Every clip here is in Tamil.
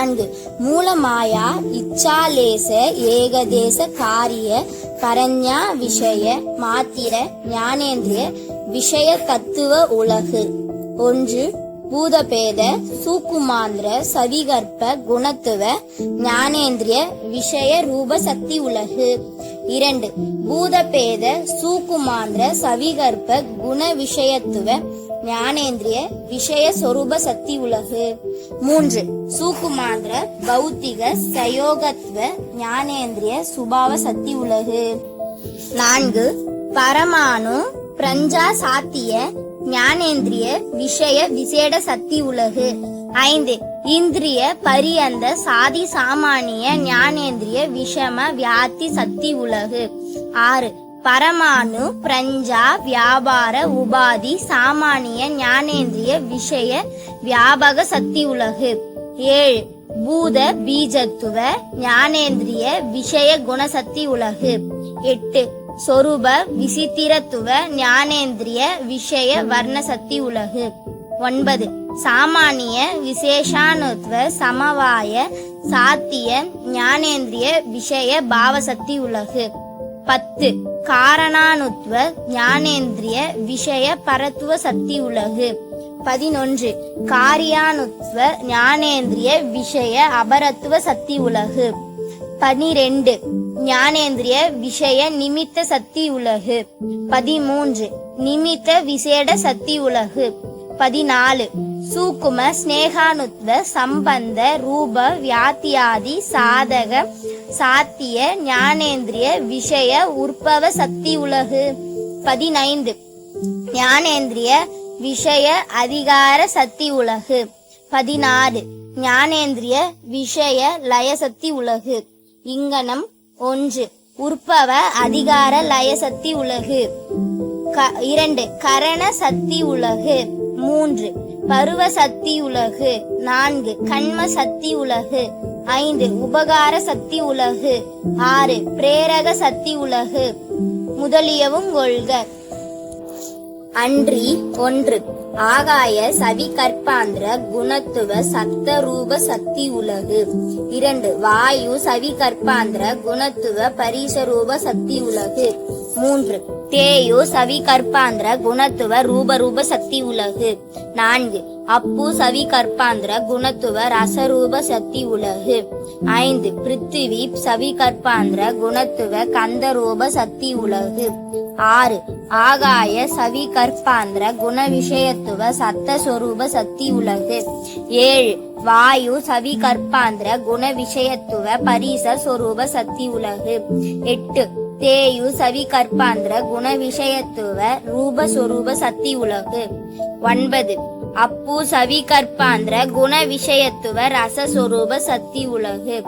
நான்கு. மூலமாயா இச்சாலேச ஏகதேச காரிய பரஞ்சா விஷய மாத்திர ஞானேந்திரிய விஷய தத்துவ உலகு. ஒன்று பூதபேத சூக்குமாந்திர சவிகற்ப குணத்துவ ஞானேந்திரிய விஷய ரூப சக்தி உலகு. இரண்டு பூதபேத சூக்குமாந்திர சவிகற்ப குண விஷயத்துவ ஞானேந்திரிய விஷய சொரூப சக்தி உலகு. மூன்று சூக்குமாந்திர பௌத்திக சயோகத்துவ ஞானேந்திரிய சுபாவ சக்தி உலகு. நான்கு பரமானு பிரஞ்சா சாத்திய ஞானேந்திரிய விஷய விசேட சக்தி உலகு. ஐந்து இந்திரிய பரியந்த சாதி சாமானிய ஞானேந்திரிய விஷம வியாத்தி சக்தி உலகு. ஆறு பரமாணு பிரஞ்சா வியாபார உபாதி சாமானிய ஞானேந்திரிய விஷய வியாபக சக்தி உலகு. ஏழு பூத பீஜத்துவ ஞானேந்திரிய விஷய குணசக்தி உலகு. எட்டு சொரூப விசித்திரத்துவ ஞானேந்திரிய விஷய வர்ணசக்தி உலகு. ஒன்பது சாமானிய விசேஷானுத்துவ சமவாய சாத்திய ஞானேந்திரிய விஷய பாவசக்தி உலகு. பத்து காரணானுத்வ ஞானேந்திரிய விஷய பரத்துவ சக்தி உலகு. பதினொன்று. காரியானுத்வ ஞானேந்திரிய விஷய அபரத்துவ சக்தி உலகு. பனிரெண்டு. ஞானேந்திரிய விஷய நிமித்த சக்தி உலகு. பதிமூன்று. நிமித்த விசேட சக்தி உலகு. பதினாலு. சூக்கும ஸ்னேகானுத்வ சம்பந்த ரூப வியாத்தியாதி சாதக சாத்திய ஞானேந்திரிய விஷய உற்பவ சக்தி உலகு. பதினைந்து. ஞானேந்திரிய விஷய அதிகார சக்தி உலகு. பதினாறு. ஞானேந்திரிய விஷய லயசக்தி உலகு. இங்கனம். ஒன்று. உற்பவ அதிகார லயசக்தி உலகு. க- இரண்டு. கரண சக்தி உலகு. மூன்று. பருவ சக்தி உலகு. நான்கு கண்ம சக்தி உலகு. ஐந்து உபகார சக்தி உலகு. ஆறு பிரேரக சக்தி உலகு. முதலியவும் கொள்க. அன்றி ஒன்று ஆகாய சவி கற்பாந்திர குணத்துவ சத்த ரூப சக்தி உலகு. இரண்டு வாயு சவி கற்பாந்திர குணத்துவ பரிசரூப சக்தி உலகு. மூன்று. தேயு சவி கற்பாந்திர குணத்துவ ரூப ரூப சக்தி உலகு. நான்கு. அப்பு சவி கற்பாந்திர குணத்துவ ரசரூப சக்தி உலகு. ஐந்து. பிருத்திவி சவி கற்பாந்திர குணத்துவ கந்த ரூப சக்தி உலகு. ஆறு. ஆகாய சவி கற்பாந்திர குண விஷயத்துவ சத்த சொரூப சக்தி உலகு. ஏழு. வாயு சவி கற்பாந்திர குண விஷயத்துவ பரிச சொரூப சக்தி உலகு. எட்டு. தேயு சவி கற்பாந்திர குண விஷயத்துவ ரூபஸ்வரூப சொரூப சக்தி உலகு. ஒன்பது. அப்பு சவி கற்பாந்திர குண விஷயத்துவ ரசஸ்வரூப சத்தி சக்தி உலகு.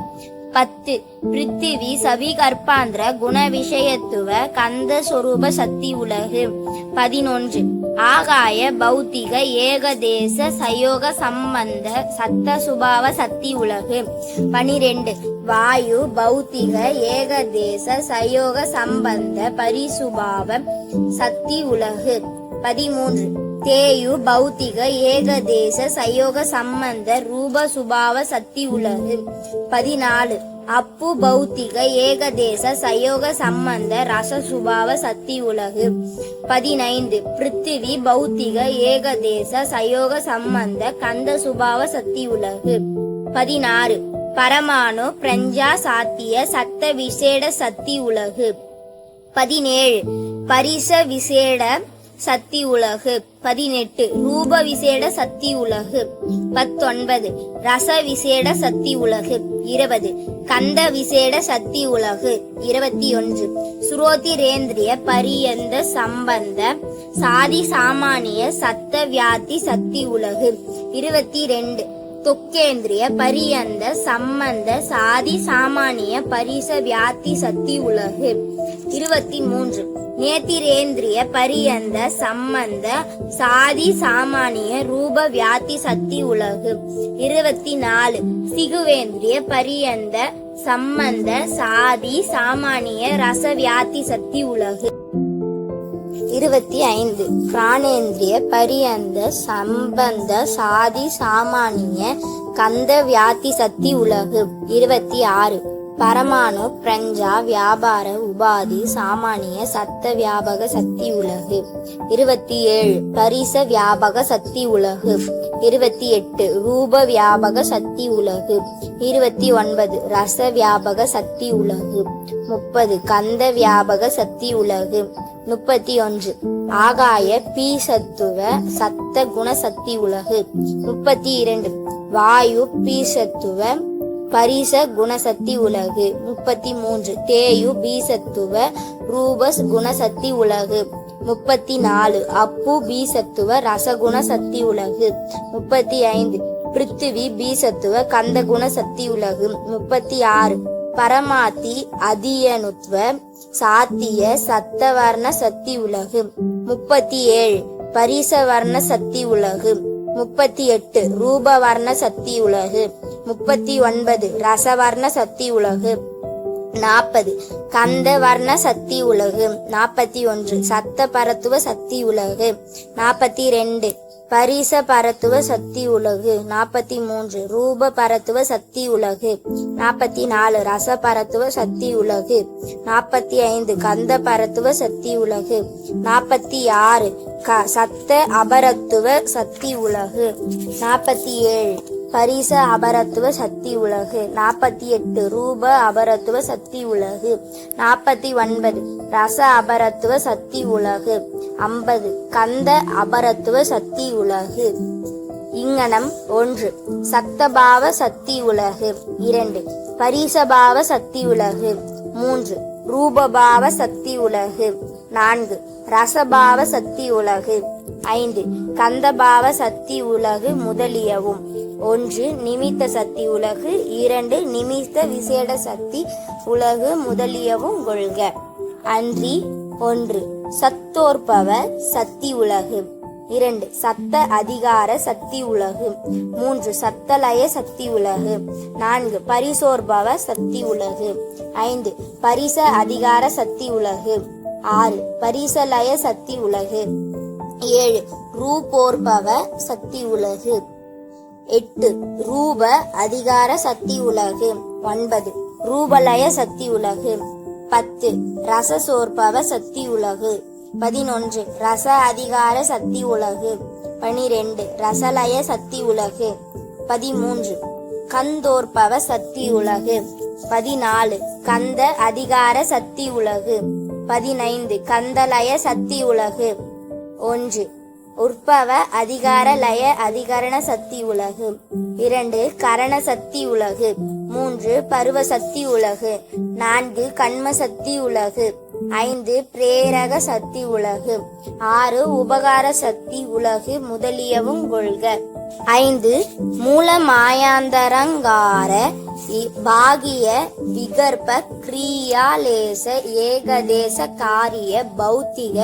பத்து. பிருத்திவி சவி கற்பாந்திர குண விஷயத்துவ கந்த சொரூப சக்தி உலகு. பதினொன்று. ஆகாய பௌத்திக ஏகதேச சயோக சம்பந்த சத்த சுபாவ சக்தி உலகு. பனிரெண்டு. வாயு பௌத்திக ஏகதேச சயோக சம்பந்த பரிசுபாவ சக்தி உலகு. பதிமூன்று. தேயு பௌத்திக ஏகதேச சயோக சம்பந்த ரூப சுபாவ சக்தி உலகு. பதினாலு. அப்பு பௌத்திக ஏகதேச சயோக சம்பந்த ரச சுபாவ சக்தி உலகு. பதினைந்து. பிருத்திவி பௌத்திக ஏகதேச சயோக சம்பந்த கந்த சுபாவ சக்தி உலகு. பதினாறு. பரமாணு பிரஞ்சா சாத்திய சத்த விசேட சக்தி உலகு. பதினேழு. பரிச விசேட சக்தி உலகு. பதினெட்டு. ரூப விசேட சக்தி உலகு. பத்தொன்பது. ரச விசேட சக்தி உலகு. இருபது. கந்த விசேட சக்தி உலகு. இருபத்தி ஒன்று சுரோதிரேந்திரிய பரியந்த சம்பந்த சாதி சாமானிய சத்த வியாதி சக்தி உலகு. இருபத்தி ரெண்டு தொக்கேந்திரிய பரியந்த சம்பந்த சாதி சாமானிய பரிச வியாத்தி சக்தி உலகு. இருபத்தி மூன்று நேத்திரேந்திரிய பரியந்த சம்பந்த சாதி சாமானிய ரூப வியாத்தி சக்தி உலகு. இருபத்தி நாலு சிகுவேந்திரிய பரியந்த சம்பந்த சாதி சாமானிய ரச வியாத்தி சக்தி உலகு. இருபத்தி ஐந்து. பிராணேந்திரிய பரியந்த சம்பந்த சாதி சாமானிய கந்த வியாதி சக்தி உலகு. இருபத்தி ஆறு. பரமாணு பிரஞ்சா வியாபார உபாதி சாமானிய சத்த வியாபக சக்தி உலகு. இருபத்தி ஏழு பரிச வியாபக சக்தி உலகு. இருபத்தி எட்டு ரூப வியாபக சக்தி உலகு. இருபத்தி ஒன்பது ரச வியாபக சக்தி உலகு. முப்பது கந்த வியாபக சக்தி உலகு. முப்பத்தி ஒன்று ஆகாய பீ சத்துவ சத்த குணசக்தி உலகு. முப்பத்தி இரண்டு வாயு பீசத்துவ பரிச குணசக்தி உலகு. முப்பத்தி மூன்று தேயு பீசத்துவ ரூபஸ் குணசக்தி உலகு. முப்பத்தி நாலு அப்பு பீசத்துவ ரசகுண சக்தி உலகு. முப்பத்தி ஐந்து பிருத்திவி பீசத்துவ கந்த குணசக்தி உலகு. முப்பத்தி ஆறு பரமாத்தி அதியனுத்வ சாத்திய சத்தவர்ண சக்தி உலகு. முப்பத்தி ஏழு பரிசவர்ண சக்தி உலகு. முப்பத்தி எட்டு ரூபவர்ண சக்தி உலகு. முப்பத்தி ஒன்பது. ரசவர்ண சக்தி உலகு. நாற்பது. கந்த வர்ண சக்தி உலகு. நாற்பத்தி ஒன்று. சத்த பரத்துவ சக்தி உலகு. நாற்பத்தி ரெண்டு. பரிச பரத்துவ சக்தி உலகு. நாற்பத்தி மூன்று. ரூப பரத்துவ சக்தி உலகு. நாற்பத்தி நாலு. ரச பரத்துவ சக்தி உலகு. நாற்பத்தி ஐந்து. கந்த பரத்துவ சக்தி உலகு. நாற்பத்தி ஆறு. க சத்த அபரத்துவ சக்தி உலகு. நாற்பத்தி ஏழு. பரிச அபரத்துவ சக்தி உலகு. நாற்பத்தி எட்டு ரூப அபரத்துவ சக்தி உலகு. நாற்பத்தி ஒன்பது ரச அபரத்துவ சக்தி உலகு. ஐம்பது கந்த அபரத்துவ சக்தி உலகு. இங்கனம் ஒன்று சக்தபாவ சக்தி உலகு. இரண்டு பரிசபாவ சக்தி உலகு. மூன்று ரூபபாவ சக்தி உலகு. நான்கு ரசபாவ சக்தி உலகு. ஐந்து கந்தபாவ சக்தி உலகு முதலியவும். ஒன்று நிமித்த சக்தி உலகு இரண்டு நிமித்த விசேட சக்தி உலகு முதலியவும் கொள்க. அன்றி ஒன்று சத்தோற்பவ சக்தி உலகு. இரண்டு சத்த அதிகார சக்தி உலகு. மூன்று சத்தலய சக்தி உலகு. நான்கு பரிசோர்பவ சக்தி உலகு. ஐந்து பரிச அதிகார சக்தி உலகு. ஆறு பரிசலய சக்தி உலகு. ஏழு ரூபோர்பவ சக்தி உலகு. எட்டு. ரூப அதிகார சக்தி உலகு. ஒன்பது. ரூபலய சக்தி உலகு. பத்து. ரசசோர்பவ சக்தி உலகு. பதினொன்று. ரச அதிகார சக்தி உலகு. பனிரெண்டு. ரசலய சக்தி உலகு. பதிமூன்று. கந்தோற்பவ சக்தி உலகு. பதினாலு. கந்த அதிகார சக்தி உலகு. பதினைந்து. கந்தலய சக்தி உலகு. ஒன்று. உற்பவ அதிகார லய அதிகரண சக்தி உலகு. இரண்டு கரண சக்தி உலகு. மூன்று பருவ சக்தி உலகு. நான்கு கண்ம சக்தி உலகு. ஐந்து பிரேரக சக்தி உலகு. ஆறு உபகார சக்தி உலகு முதலியவும் கொள்க. ஐந்து மூல மாயாந்தரங்கார இ- பாகிய விகற்ப கிரியாலேச ஏகதேச காரிய பௌத்திக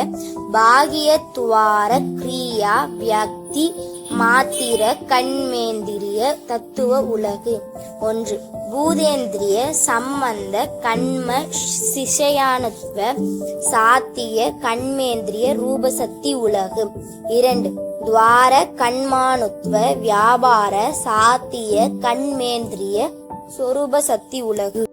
பாகிய துவார கிரியா வியக்தி மாத்திர கண்மேந்திரிய தத்துவ உலகு. ஒன்று பூதேந்திரிய சம்பந்த கண்ம சிஷயானத்துவ சாத்திய கண்மேந்திரிய ரூபசக்தி உலகு. இரண்டு துவார கண்மானுத்துவ வியாபார சாத்திய கண்மேந்திரிய சொரூப சக்தி உலகு.